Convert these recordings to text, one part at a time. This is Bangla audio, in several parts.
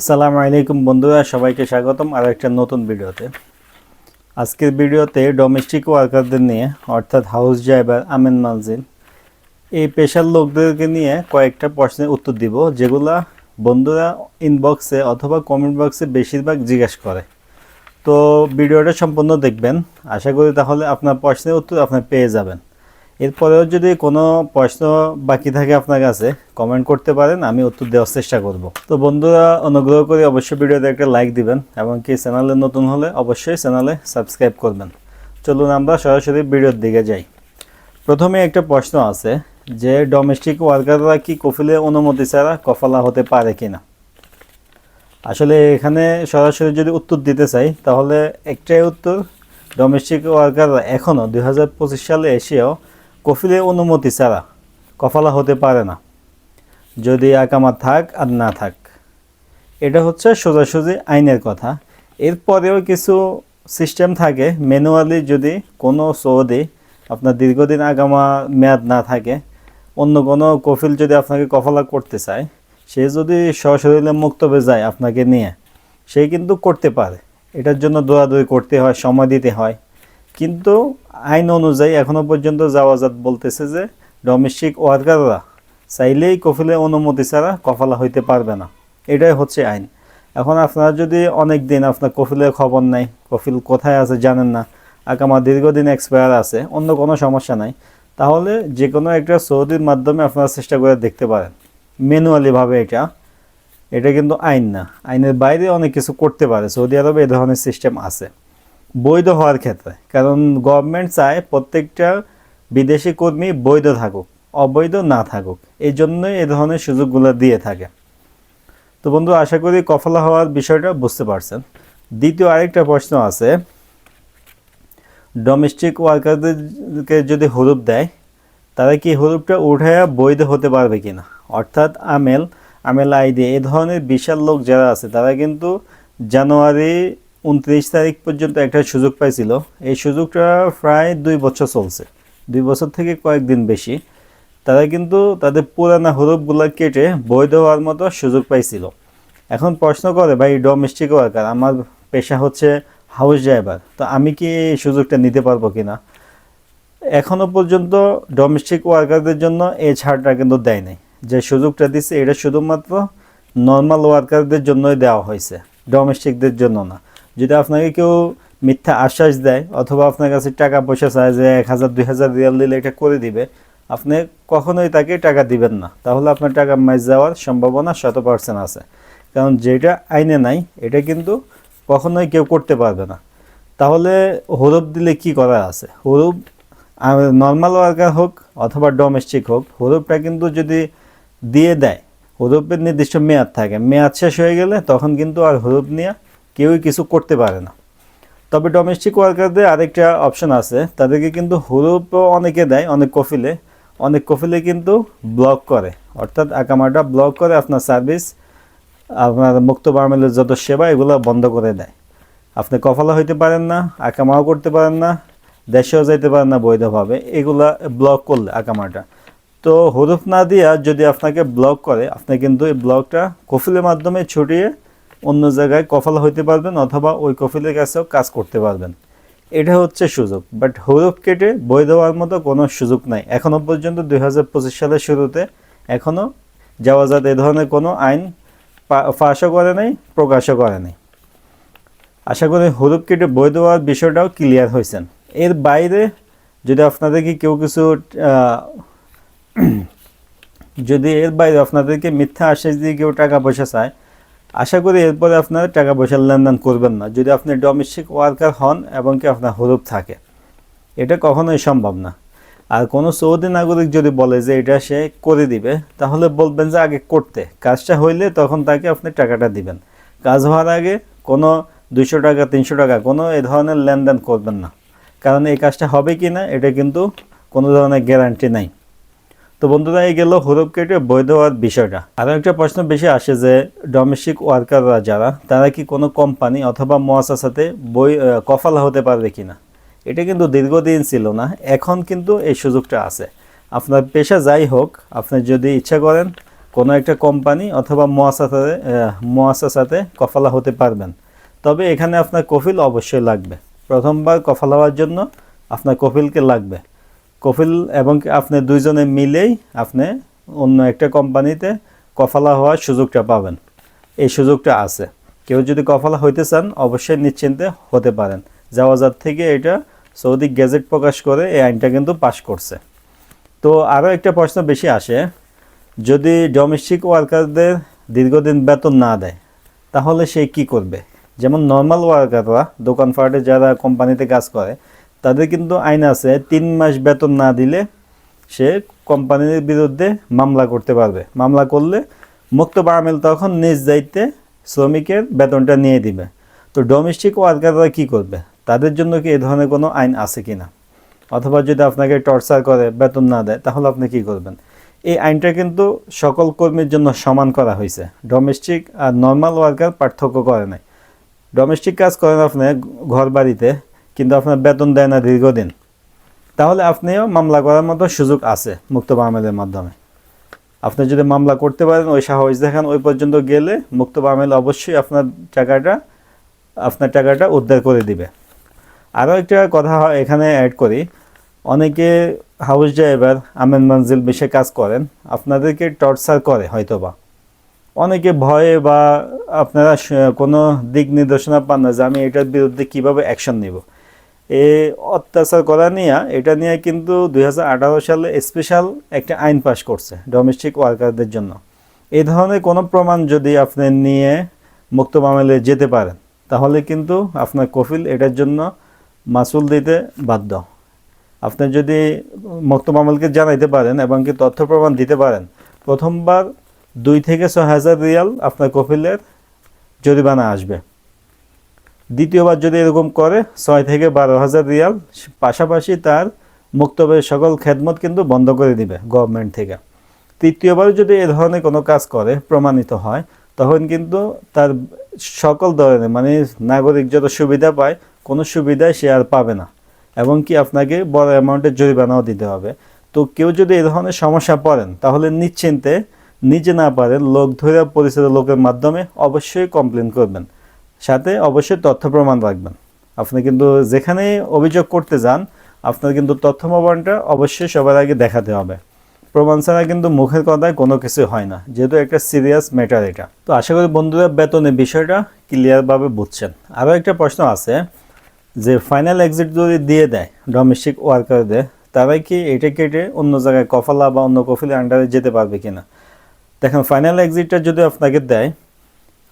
আসসালামু আলাইকুম বন্ধুরা, সবাইকে স্বাগতম আর একটা নতুন ভিডিওতে। আজকের ভিডিওতে ডোমেস্টিক ওয়ার্কারদের নিয়ে, অর্থাৎ হাউস ড্রাইভার আমেন মালজিন এই পেশার লোকদেরকে নিয়ে কয়েকটা প্রশ্নের উত্তর দিব, যেগুলা বন্ধুরা ইনবক্সে অথবা কমেন্ট বক্সে বেশিরভাগ জিজ্ঞেস করে। তো ভিডিওটা সম্পূর্ণ দেখবেন। আশা করি তাহলে আপনার প্রশ্নের উত্তর আপনি পেয়ে যাবেন। এরপরেও যদি কোনো প্রশ্ন বাকি থাকে আপনার কাছে কমেন্ট করতে পারেন, আমি উত্তর দেওয়ার চেষ্টা করব। তো বন্ধুরা, অনুগ্রহ করে অবশ্যই ভিডিওতে একটা লাইক দিবেন, এবং কি চ্যানেলে নতুন হলে অবশ্যই চ্যানেলে সাবস্ক্রাইব করবেন। চলুন আমরা সরাসরি ভিডিওর দিকে যাই। প্রথমে একটা প্রশ্ন আছে যে ডোমেস্টিক ওয়ার্কাররা কি কফিলে অনুমতি ছাড়া কফালা হতে পারে কিনা? আসলে এখানে সরাসরি যদি উত্তর দিতে চাই, তাহলে একটাই উত্তর ডোমেস্টিক ওয়ার্কাররা এখনও দু হাজার পঁচিশ সালে এসেও কফিলে অনুমতি ছাড়া কফালা হতে পারে না। যদি আকামা থাক আর না থাক। এটা হচ্ছে সোজাসুজি আইনের কথা। এরপরেও কিছু সিস্টেম থাকে। ম্যানুয়ালি যদি কোনো সৌদি আপনার দীর্ঘদিন আগামা মেয়াদ না থাকে, অন্য কোনো কফিল যদি আপনাকে কফালা করতে চায়, সে যদি সশরীরে মুক্তবে যায় আপনাকে নিয়ে, সে কিন্তু করতে পারে। এটার জন্য দৌড়াদৌড়ি করতে হয়, সময় দিতে হয়। কিন্তু আইন অনুযায়ী এখনও পর্যন্ত জাওয়াজাত বলতেছে যে ডোমেস্টিক ওয়ার্কাররা চাইলেই কফিলে অনুমতি ছাড়া কফালা হইতে পারবে না। এটাই হচ্ছে আইন। এখন আপনারা যদি অনেক দিন আপনার কফিলের খবর নাই, কফিল কোথায় আছে জানেন না আকামা দীর্ঘদিন এক্সপায়ার আছে, অন্য কোনো সমস্যা নাই, তাহলে যে কোনো একটা সৌদির মাধ্যমে আপনারা চেষ্টা করে দেখতে পারেন। ম্যানুয়ালিভাবে এটা। এটা কিন্তু আইন না। আইনের বাইরে অনেক কিছু করতে পারে। সৌদি আরবে এ ধরনের সিস্টেম আছে। বৈধ হওয়ার ক্ষেত্রে। কারণ গভর্নমেন্ট চায় প্রত্যেকটা বিদেশি কর্মী বৈধ থাকুক, অবৈধ না থাকুক। এই জন্যই এ ধরনের সুযোগগুলো দিয়ে থাকে। তো বন্ধু, আশা করি কফলা হওয়ার বিষয়টা বুঝতে পারছেন। দ্বিতীয় আরেকটা প্রশ্ন আছে। ডোমেস্টিক ওয়ার্কারদেরকে যদি হরুপ দেয় তারা কি হরুপটা উঠায়া বৈধ হতে পারবে কিনা? অর্থাৎ আমেল আমেল আইডি, এ ধরনের বিশাল লোক যারা আছে, তারা কিন্তু জানুয়ারি উনত্রিশ তারিখ পর্যন্ত একটা সুযোগ পাইছিল। এই সুযোগটা প্রায় দুই বছর চলছে। দুই বছর থেকে কয়েকদিন বেশি। তারা কিন্তু তাদের পুরানা হরুপগুলো কেটে বৈধ হওয়ার মতো সুযোগ পাইছিল। এখন প্রশ্ন করে, ভাই ডোমেস্টিক ওয়ার্কার আমার পেশা হচ্ছে হাউস ড্রাইভার তো আমি কি এই সুযোগটা নিতে পারব কিনা? এখনও পর্যন্ত ডোমেস্টিক ওয়ার্কারদের জন্য এই ছাড়টা কিন্তু দেয় নাই। যে সুযোগটা দিচ্ছে এটা শুধুমাত্র নর্মাল ওয়ার্কারদের জন্যই দেওয়া হয়েছে ডোমেস্টিকদের জন্য না। যদি আপনাকে কেউ মিথ্যা আশ্বাস দেয় অথবা আপনার কাছে টাকা পয়সা চায় যে এক হাজার, দুই হাজার রিয়াল দিলে এটা করে দিবে, আপনি কখনোই তাকে টাকা দিবেন না। তাহলে আপনার টাকা মাইজ যাওয়ার সম্ভাবনা শত পার্সেন্ট আছে। কারণ যেটা আইনে নাই, এটা কিন্তু কখনোই কেউ করতে পারবে না। তাহলে হরুপ দিলে কি করা আছে? হরুপ নর্মাল ওয়ার্কার হোক অথবা ডোমেস্টিক হোক, হরুপটা কিন্তু যদি দিয়ে দেয়, হরুপের নির্দিষ্ট মেয়াদ থাকে। মেয়াদ শেষ হয়ে গেলে তখন কিন্তু আর হরুপ নিয়ে কেউই কিছু করতে পারে না। তবে ডোমেস্টিক ওয়ার্কারদের আরেকটা অপশন আছে। তাদেরকে কিন্তু হরুপও অনেকে দেয়, অনেক কফিলে। অনেক কফিলে কিন্তু ব্লক করে। অর্থাৎ আকামাটা ব্লক করে আপনার সার্ভিস আপনার মুক্ত বার্মেলের যত সেবা, এগুলো বন্ধ করে দেয়। আপনি কফলা হইতে পারেন না, আকামাও করতে পারেন না, দেশেও যাইতে পারেন না বৈধভাবে। এগুলা ব্লক করলে আকামাটা। তো হরুফ না দিয়া যদি আপনাকে ব্লক করে, আপনি কিন্তু এই ব্লকটা কফিলের মাধ্যমে ছুটিয়ে অন্য জায়গায় কফলা হইতে পারবেন অথবা ওই কফিলের কাছেও কাজ করতে পারবেন। এটা হচ্ছে সুযোগ। বাট হরুফ কেটে বই দেওয়ার মতো কোনো সুযোগ নাই। এখনও পর্যন্ত দু হাজার পঁচিশ সালের শুরুতে এখনও যাওয়াজাত এ ধরনের কোনো আইন ফাঁসও করে নাই, প্রকাশও করে নাই। আশা করি হরুপ কেটে বই দেওয়ার বিষয়টাও ক্লিয়ার হয়েছেন এর বাইরে যদি আপনাদেরকে কেউ কিছু যদি এর বাইরে আপনাদেরকে মিথ্যা আশ্বাস দিয়ে কেউ টাকা পয়সা চায় আশা করি এরপরে আপনারা টাকা পয়সার লেনদেন করবেন না। যদি আপনি ডোমেস্টিক ওয়ার্কার হন এবং কি আপনার হরুপ থাকে, এটা কখনোই সম্ভব না। আর কোনো সৌদি নাগরিক যদি বলে যে এটা সে করে দিবে, তাহলে বলবেন যে আগে করতে। কাজটা হইলে তখন তাকে আপনি টাকাটা দিবেন। কাজ হওয়ার আগে কোনো দুশো টাকা, তিনশো টাকা, কোনো এ ধরনের লেনদেন করবেন না। কারণ এই কাজটা হবে কি না, এটা কিন্তু কোনো ধরনের গ্যারান্টি নাই। তো বন্ধুরা, এই গেল হরুপ কেটে বৈধ হওয়ার বিষয়টা। আরও একটা প্রশ্ন বেশি আসে যে ডোমেস্টিক ওয়ার্কাররা যারা, তারা কি কোনো কোম্পানি অথবা মহাসাসাতে বই কফালা হতে পারবে কিনা? এটা কিন্তু দীর্ঘদিন ছিল না, এখন কিন্তু এই সুযোগটা আছে। আপনার পেশা যাই হোক, আপনি যদি ইচ্ছা করেন কোনো একটা কোম্পানি অথবা মোয়াসাসাতে মোয়াসাসাতে কফালা হতে পারবেন। তবে এখানে আপনার কফিল অবশ্যই লাগবে। প্রথমবার কফালা হওয়ার জন্য আপনার কফিলকে লাগবে। কফিল এবং আপনি দুইজনে মিলেই আপনি অন্য একটা কোম্পানিতে কফালা হওয়ার সুযোগটা পাবেন। এই সুযোগটা আছে। কেউ যদি কফালা হইতে চান, অবশ্যই নিশ্চিন্তে হতে পারেন। জাওয়াজার থেকে এটা সৌদি গেজেট প্রকাশ করে এই আইনটা কিন্তু পাশ করছে। তো আরও একটা প্রশ্ন বেশি আসে, যদি ডোমেস্টিক ওয়ার্কারদের দীর্ঘদিন বেতন না দেয়, তাহলে সে কি করবে? যেমন নর্মাল ওয়ার্কাররা দোকানপাটে যারা কোম্পানিতে কাজ করে তাদের কিন্তু আইন আছে, তিন মাস বেতন না দিলে সে কোম্পানির বিরুদ্ধে মামলা করতে পারবে। মামলা করলে মুক্ত আমেল তখন নিজ দায়িত্বে শ্রমিকের বেতনটা নিয়ে দিবে। তো ডোমেস্টিক ওয়ার্কাররা কি করবে? তাদের জন্য কি এ ধরনের কোনো আইন আছে কি না অথবা যদি আপনাকে টর্চার করে, বেতন না দেয়, তাহলে আপনি কি করবেন? এই আইনটা কিন্তু সকল কর্মীর জন্য সমান করা হয়েছে। ডোমেস্টিক আর নর্মাল ওয়ার্কার পার্থক্য করে নাই। ডোমেস্টিক কাজ করেন আপনি ঘর বাড়িতে কিন্তু আপনার বেতন দেয় না দীর্ঘদিন। তাহলে আপনিও মামলা করার মতো সুযোগ আছে মুক্ত আমেলের মাধ্যমে। আপনি যদি মামলা করতে পারেন, ওই সাহস দেখান, ওই পর্যন্ত গেলে মুক্ত আমেল অবশ্যই আপনার টাকাটা আপনার টাকাটা উদ্ধার করে দিবে। আরও একটা কথা এখানে অ্যাড করি। অনেকে হাউস ড্রাইভার আমেন মঞ্জিল বেশি কাজ করেন, আপনাদেরকে টর্চার করে হয়তোবা। অনেকে ভয়ে বা আপনারা কোনো দিক নির্দেশনা পান না যে আমি এটার বিরুদ্ধে কীভাবে অ্যাকশন নিব। এ অত্যাচার করা নিয়ে, এটা নিয়ে কিন্তু দুই হাজার আঠারো সালে স্পেশাল একটা আইন পাশ করছে ডোমেস্টিক ওয়ার্কারদের জন্য। এই ধরনের কোনো প্রমাণ যদি আপনি নিয়ে মুক্ত মামলে যেতে পারেন, তাহলে কিন্তু আপনার কফিল এটার জন্য মাসুল দিতে বাধ্য। আপনি যদি মুক্ত মামলকে জানাইতে পারেন এবং কি তথ্য প্রমাণ দিতে পারেন, প্রথমবার দুই থেকে ছয় হাজার রিয়াল আপনার কফিলের জরিমানা আসবে। দ্বিতীয়বার যদি এরকম করে, ছয় থেকে বারো হাজার রিয়াল, পাশাপাশি তার মুক্তবের সকল খেদমত কিন্তু বন্ধ করে দিবে গভর্নমেন্ট থেকে। তৃতীয়বার যদি এ ধরনের কোনো কাজ করে, প্রমাণিত হয়, তখন কিন্তু তার সকল ধরনের মানে নাগরিক যত সুবিধা পায়, কোনো সুবিধায় সে আর পাবে না। এবং কি আপনাকে বড় অ্যামাউন্টের জরিমানাও দিতে হবে। তো কেউ যদি এ ধরনের সমস্যা পড়েন, তাহলে নিশ্চিন্তে নিজে না পারেন, লোক ধরে পরিচিত লোকের মাধ্যমে অবশ্যই কমপ্লেন করবেন। সাথে অবশ্যই তথ্য প্রমাণ রাখবেন। আপনি কিন্তু যেখানে অভিযোগ করতে যান, আপনার কিন্তু তথ্য প্রমাণটা অবশ্যই সবার আগে দেখাতে হবে। প্রমাণ ছাড়া কিন্তু মুখের কথায় কোনো কিছু হয় না, যেহেতু একটা সিরিয়াস ম্যাটার এটা। তো আশা করি বন্ধুরা বেতনের বিষয়টা ক্লিয়ারভাবে বুঝছেন। আরও একটা প্রশ্ন আছে যে ফাইনাল এক্সিট যদি দিয়ে দেয় ডোমেস্টিক ওয়ার্কারদের তারাই কি এটা কেটে অন্য জায়গায় কফালা বা অন্য কফিলের আন্ডারে যেতে পারবে কিনা? দেখেন ফাইনাল এক্সিটটা যদি আপনাকে দেয়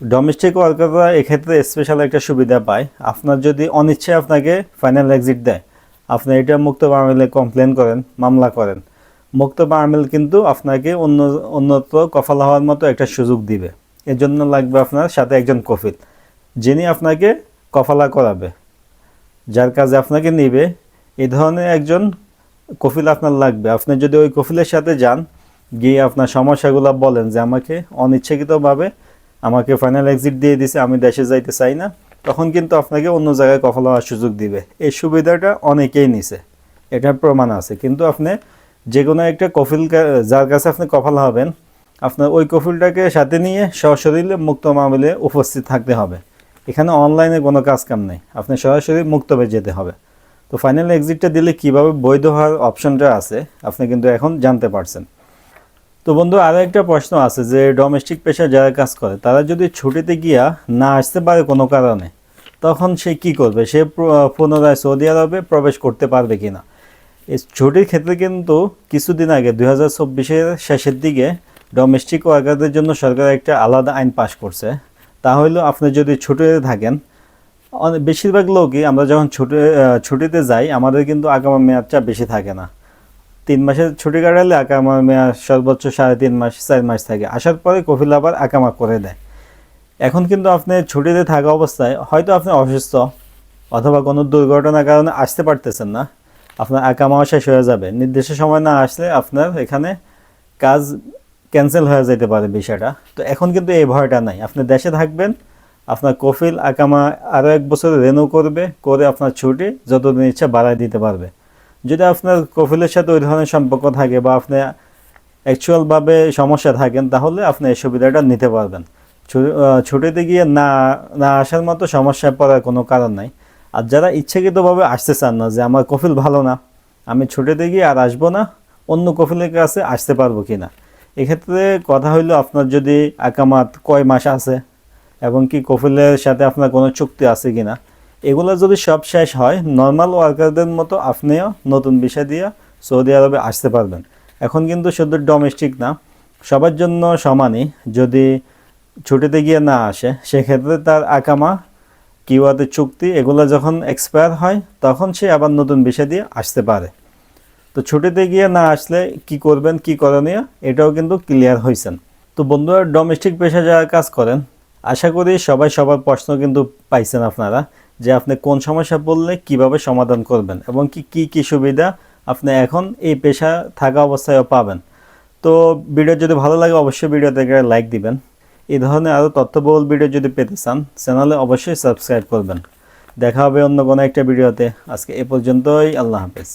ডোমেস্টিক ওয়ার্কাররা এক্ষেত্রে স্পেশাল একটা সুবিধা পায়। আপনার যদি অনিচ্ছায় আপনাকে ফাইনাল এক্সিট দেয়, আপনি এটা মুক্ত আমিলে কমপ্লেন করেন, মামলা করেন। মুক্ত আমিল কিন্তু আপনাকে অন্য, অন্যত্র কফালা হওয়ার মতো একটা সুযোগ দিবে। এর জন্য লাগবে আপনার সাথে একজন কফিল, যিনি আপনাকে কফালা করাবে। যার কাজে আপনাকে নিবে এই ধরনের একজন কফিল আপনার লাগবে। আপনি যদি ওই কফিলের সাথে যান, গিয়ে আপনার সমস্যাগুলো বলেন যে আমাকে অনিচ্ছাকৃতভাবে আমাকে ফাইনাল এক্সিট দিয়ে দিছে, আমি দেশে যাইতে চাই না। তখন কিন্তু আপনাকে অন্য জায়গায় কফল হওয়ার সুযোগ দিবে। এই সুবিধাটা অনেকেই নিছে। এটার প্রমাণ আছে। কিন্তু আপনি যে কোনো একটা কফিল যার কাছে আপনি কফল হবেন, আপনার ওই কফিলটাকে সাথে নিয়ে সশরীরে মুক্ত মামলে উপস্থিত থাকতে হবে। এখানে অনলাইনে কোনো কাজ কাম নেই। আপনি সরাসরি মুক্তবে যেতে হবে। তো ফাইনাল এক্সিটটা দিলে কীভাবে বৈধ হওয়ার অপশনটা আছে, আপনি কিন্তু এখন জানতে পারছেন। তো বন্ধু আরও একটা প্রশ্ন আছে যে ডোমেস্টিক পেশায় যারা কাজ করে, তারা যদি ছুটিতে গিয়া না আসতে পারে কোনো কারণে, তখন সে কি করবে? সে পুনরায় সৌদি আরবে প্রবেশ করতে পারবে কিনা? এই ছুটির ক্ষেত্রে কিন্তু কিছুদিন আগে, দুই হাজার চব্বিশের শেষের দিকে ডোমেস্টিক ওয়ার্কারদের জন্য সরকার একটা আলাদা আইন পাশ করছে। তা হলো আপনি যদি ছুটিতে থাকেন বেশিরভাগ লোকই আমরা যখন ছুটি ছুটিতে যাই, আমাদের কিন্তু আগামী মেয়াদটা বেশি থাকে না। তিন মাসের ছুটি কাটালে আকামা মেয়াদ সর্বোচ্চ সাড়ে তিন মাস, চার মাস থাকে। আসার পরে কফিল আবার আকামা করে দেয়। এখন কিন্তু আপনি ছুটিতে থাকা অবস্থায় হয়তো আপনি অসুস্থ অথবা কোনো দুর্ঘটনার কারণে আসতে পারতেছেন না। আপনার আকামাও শেষ হয়ে যাবে। নির্দিষ্ট সময় না আসলে আপনার এখানে কাজ ক্যান্সেল হয়ে যেতে পারে বিষয়টা। তো এখন কিন্তু এই ভয়টা নাই। আপনি দেশে থাকবেন, আপনার কফিল আকামা আরও এক বছর রেনু করবে, করে আপনার ছুটি যতদিন ইচ্ছা বাড়ায় দিতে পারবে। যদি আপনার কফিলের সাথে ওই ধরনের সম্পর্ক থাকে বা আপনি অ্যাকচুয়ালভাবে সমস্যা থাকেন, তাহলে আপনি এই সুবিধাটা নিতে পারবেন। ছুটিতে গিয়ে না না আসার মতো সমস্যায় পড়ার কোনো কারণ নাই। আর যারা ইচ্ছাকৃতভাবে আসতে চান না যে আমার কফিল ভালো না, আমি ছুটিতে গিয়ে আর আসব না, অন্য কফিলের কাছে আসতে পারব কি না? এক্ষেত্রে কথা হইল আপনার যদি আকামাত কয় মাস আছে এবং কি কফিলের সাথে আপনার কোনো চুক্তি আছে কি না এগুলো যদি সব শেষ হয় নর্মাল ওয়ার্কারদের মতো আপনিও নতুন বিষয় দিয়ে সৌদি আরবে আসতে পারবেন। এখন কিন্তু শুধু ডোমেস্টিক না, সবার জন্য সমানই। যদি ছুটিতে গিয়ে না আসে, সেক্ষেত্রে তার আকামা কিওয়াতে চুক্তি, এগুলো যখন এক্সপায়ার হয়, তখন সে আবার নতুন বিষয় দিয়ে আসতে পারে। তো ছুটিতে গিয়ে না আসলে কি করবেন, কি করণীয় এটাও কিন্তু ক্লিয়ার হয়েছেন তো বন্ধুরা ডোমেস্টিক পেশা যারা কাজ করেন, আশা করি সবাই সবার প্রশ্ন কিন্তু পাইছেন আপনারা। যে আপনি কোন সমস্যা বললে কীভাবে সমাধান করবেন এবং কি কি কি সুবিধা আপনি এখন এই পেশা থাকা অবস্থায়ও পাবেন। তো ভিডিও যদি ভালো লাগে অবশ্যই ভিডিও ভিডিওতে লাইক দিবেন। এই ধরনের আরও তথ্যবহুল ভিডিও যদি পেতে চান, চ্যানেলে অবশ্যই সাবস্ক্রাইব করবেন। দেখা হবে অন্য কোনো একটা ভিডিওতে। আজকে এ পর্যন্তই, আল্লাহ হাফেজ।